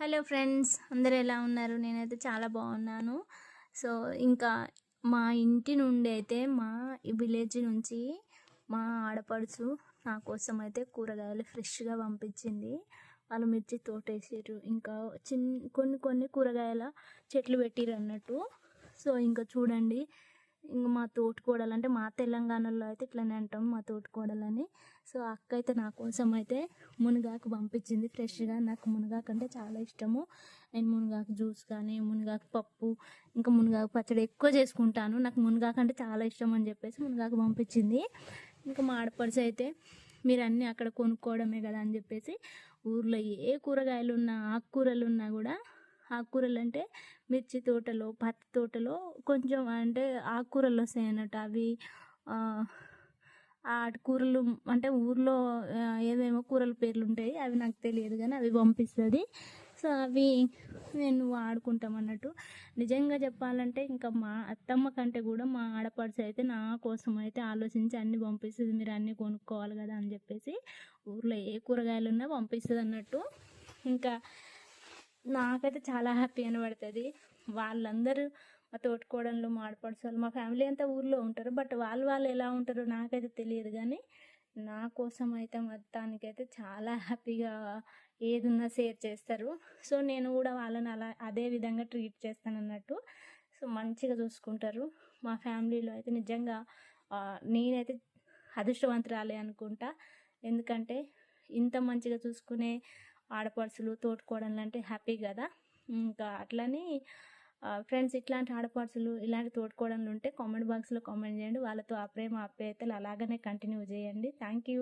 Hello friends అందరు ఎలా ఉన్నారు? నేనైతే చాలా బాగున్నాను. సో ఇంకా మా ఇంటి నుండి అయితే మా విలేజ్ నుంచి మా ఆడపడుచు నా కోసం అయితే కూరగాయలు ఫ్రెష్గా పంపించింది. వాళ్ళు మిర్చి తోటేసారు ఇంకా చిన్న కొన్ని కొన్ని కూరగాయల చెట్లు పెట్టిరు అన్నట్టు సో ఇంకా చూడండి ఇంక మా తోటికోడలు అంటే మా తెలంగాణలో అయితే ఇట్లనే అంటాం మా తోటికోడలని. సో అక్క అయితే నా కోసం అయితే మునగాకు పంపించింది ఫ్రెష్గా. నాకు మునగాకు అంటే చాలా ఇష్టము. నేను మునగాకు జ్యూస్ కానీ మునగాకు పప్పు ఇంకా మునగాకు పచ్చడి ఎక్కువ చేసుకుంటాను. నాకు మునగాకు అంటే చాలా ఇష్టం అని చెప్పేసి మునగాకు పంపించింది. ఇంకా మా ఆడపడుచు అయితే మీరు అన్నీ అక్కడ కొనుక్కోవడమే కదా అని చెప్పేసి ఊర్లో ఏ కూరగాయలు ఉన్నా ఆకుకూరలు ఉన్నా కూడా ఆకుకూరలు అంటే మిర్చి తోటలో పత్తి తోటలో కొంచెం అంటే ఆకుకూరలు వస్తాయి అన్నట్టు అవి ఆ కూరలు అంటే ఊర్లో ఏవేమో కూరల పేర్లు ఉంటాయి అవి నాకు తెలియదు కానీ అవి పంపిస్తుంది. సో అవి నేను వాడుకుంటాం అన్నట్టు నిజంగా చెప్పాలంటే ఇంకా మా అత్తమ్మ కంటే కూడా మా ఆడపడుచు అయితే నా కోసం అయితే ఆలోచించి అన్ని పంపిస్తుంది. మీరు అన్నీ కొనుక్కోవాలి కదా అని చెప్పేసి ఊర్లో ఏ కూరగాయలు ఉన్నా పంపిస్తుంది అన్నట్టు ఇంకా నాకైతే చాలా హ్యాపీ అనిపడుతుంది. వాళ్ళందరూ మా తోటికోడళ్ళు మా మా ఫ్యామిలీ అంతా ఊర్లో ఉంటారు. బట్ వాళ్ళు వాళ్ళు ఎలా ఉంటారో నాకైతే తెలియదు కానీ నా కోసం అయితే మొత్తానికైతే చాలా హ్యాపీగా ఏదున్నా షేర్ చేస్తారు. సో నేను కూడా వాళ్ళని అలా అదే విధంగా ట్రీట్ చేస్తాను అన్నట్టు సో మంచిగా చూసుకుంటారు. మా ఫ్యామిలీలో అయితే నిజంగా నేనైతే అదృష్టవంతురాలే అనుకుంటా. ఎందుకంటే ఇంత మంచిగా చూసుకునే ఆడపడుచులు తోటికోడళ్ళు అంటే హ్యాపీ కదా. ఇంకా అట్లని ఫ్రెండ్స్ ఇట్లాంటి ఆడపడుచులు ఇలాంటి తోడుకోవడంలు ఉంటే కామెంట్ బాక్స్లో కామెంట్ చేయండి. వాళ్ళతో ఆ ప్రేమ ఆప్యాయతలు అలాగనే కంటిన్యూ చేయండి. Thank you